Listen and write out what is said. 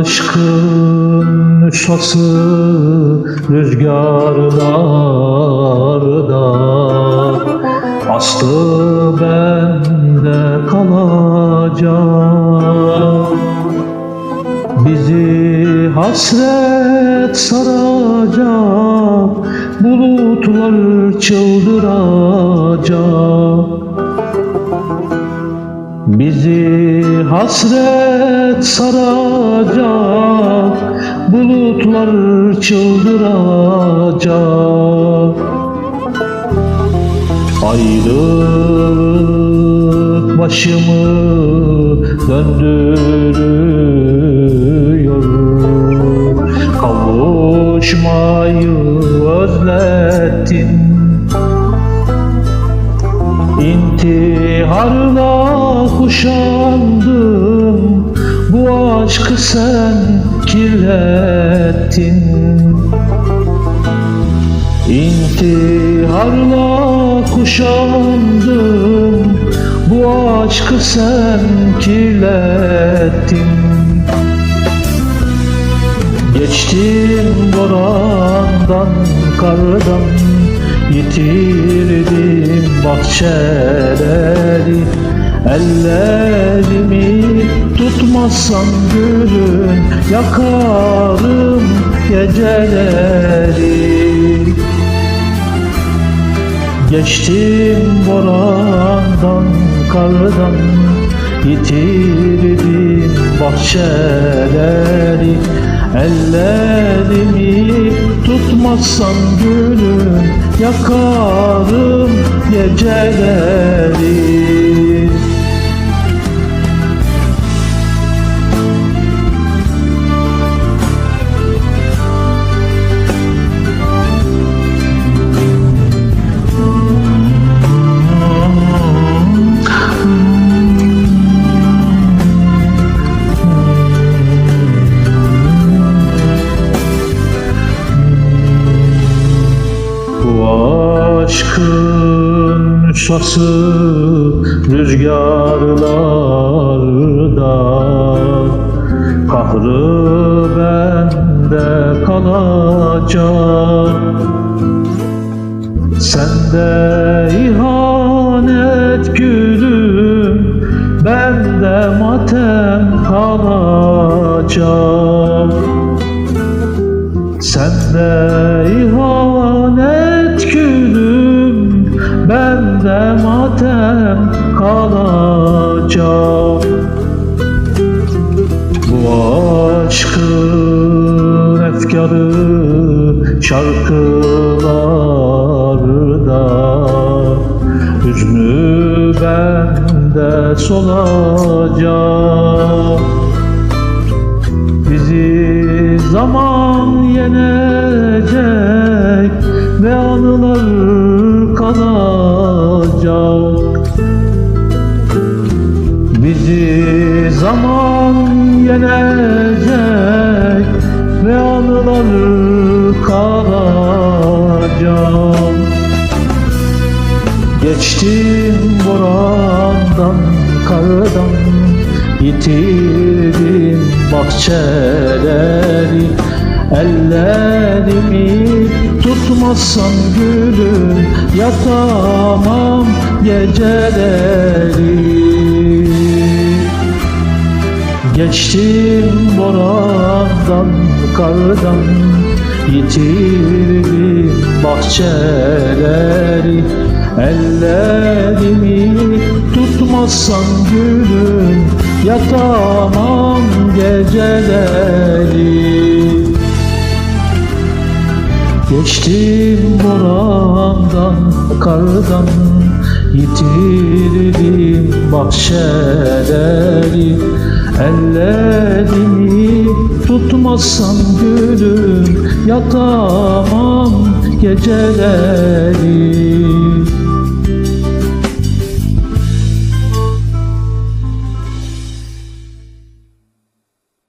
aşkın nüshası rüzgarlarda. Aslı bende kalacak. Bizi hasret saracak Bulutlar çıldıracak. Bizi hasret saracak. Bulutlar çıldıracak. Ayrılık başımı döndürüyor. Kavuşmayı özlettin İntiharla kuşandım Bu aşkı sen kirlettin. İntiharla kuşandım Bu aşkı sen kirlettin. Geçtim borandan, kardan Yitirdim bahçeleri. Ellerimi tutmazsan gülün Yakarım geceleri. Geçtim borandan, kardan Yitirdim bahçeleri. Ellerimi tutmazsan gülüm Yakarım geceleri aşkın nüshası rüzgarlarda. Kahrı bende kalacak. Sende ihanet gülüm Bende matem kalacak Sende ihanet gülüm Bende matem kalacak. Bu aşkın efkarı şarkılarda. Hüznü bende solacak. Bizi zaman yenecek ve anılar kalacak Bizi zaman yenecek ve anılar kalacak Geçtim borandan, kardan Yitirdim bahçeleri Ellerimi tutmazsan gülüm Yatamam geceleri. Geçtim borandan, kardan Yitirdim bahçeleri. Ellerimi tutmazsan gülüm Yatamam geceleri Geçtim borandan, kardan Yitirdim bahçeleri. Ellerimi tutmazsan gülüm Yatamam geceleri